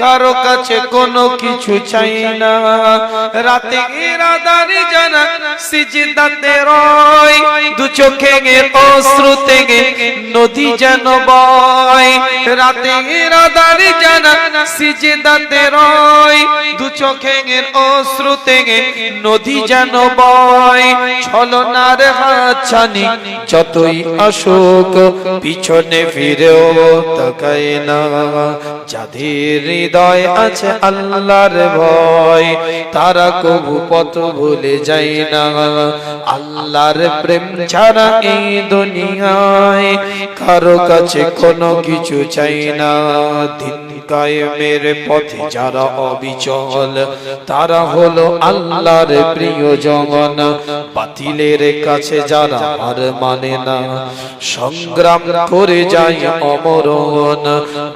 কারও কাছে কোনো কিছু চাই না। রাতে রাদারে জানা সিজদাতে রয় দু চোখে অশ্রুতে নদী যেন বয়। রাতে রাদারে জানা সিজদাতে রয় দু চোখে অশ্রুতে নদী যেন বয়। ছলনার হাতছানি যতই আসুক, পিছনে ফিরেও তাকায় না। যাদের হৃদয় আছে আল্লাহর ভয়, তারা কবু পথ ভুলে যায় না। আল্লাহর প্রেম ছাড়া এই দুনিয়ায় কারও কাছে কোনো কিছু চাই না। কায়েমের পথে যারা অবিচল, তারা হলো আল্লাহর প্রিয় জন বাতিলের কাছে যারা আর মানে না, সংগ্রাম করে যায় অমরণ।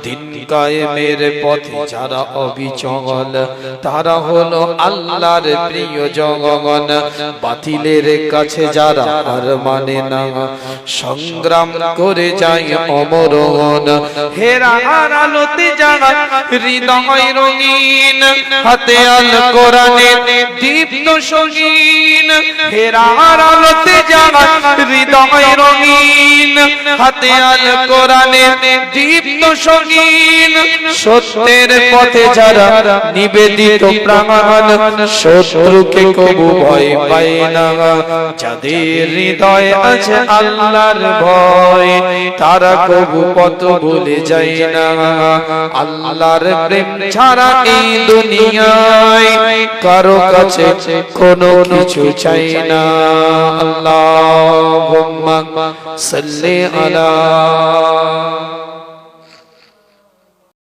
দিন কায়েমের পথে যারা অবিচল, তারা হলো আল্লাহর প্রিয় জগন বাতিলের কাছে যারা আর মানে না, সংগ্রাম করে যায় অমরণ। হেরা আলোতে যারা হৃদয় রঙিন, হাতে আল কোরআনের দীপ্ত সঙ্গীন। হেরা আলোতে যারা হৃদয় রঙিন হাতে আল কোরআনের দীপ্ত সঙ্গীন, সত্যের পথে যারা নিবেদিত প্রাণ, শত্রুকে কবু ভয় না। যাদের হৃদয় আছে আল্লাহর ভয়, তারা কবু ভুলে যায় না। আল্লাহর প্রেম ছাড়া এই দুনিয়ায় কারও কাছে কোনো কিছু চাই না। আল্লাহ صلي على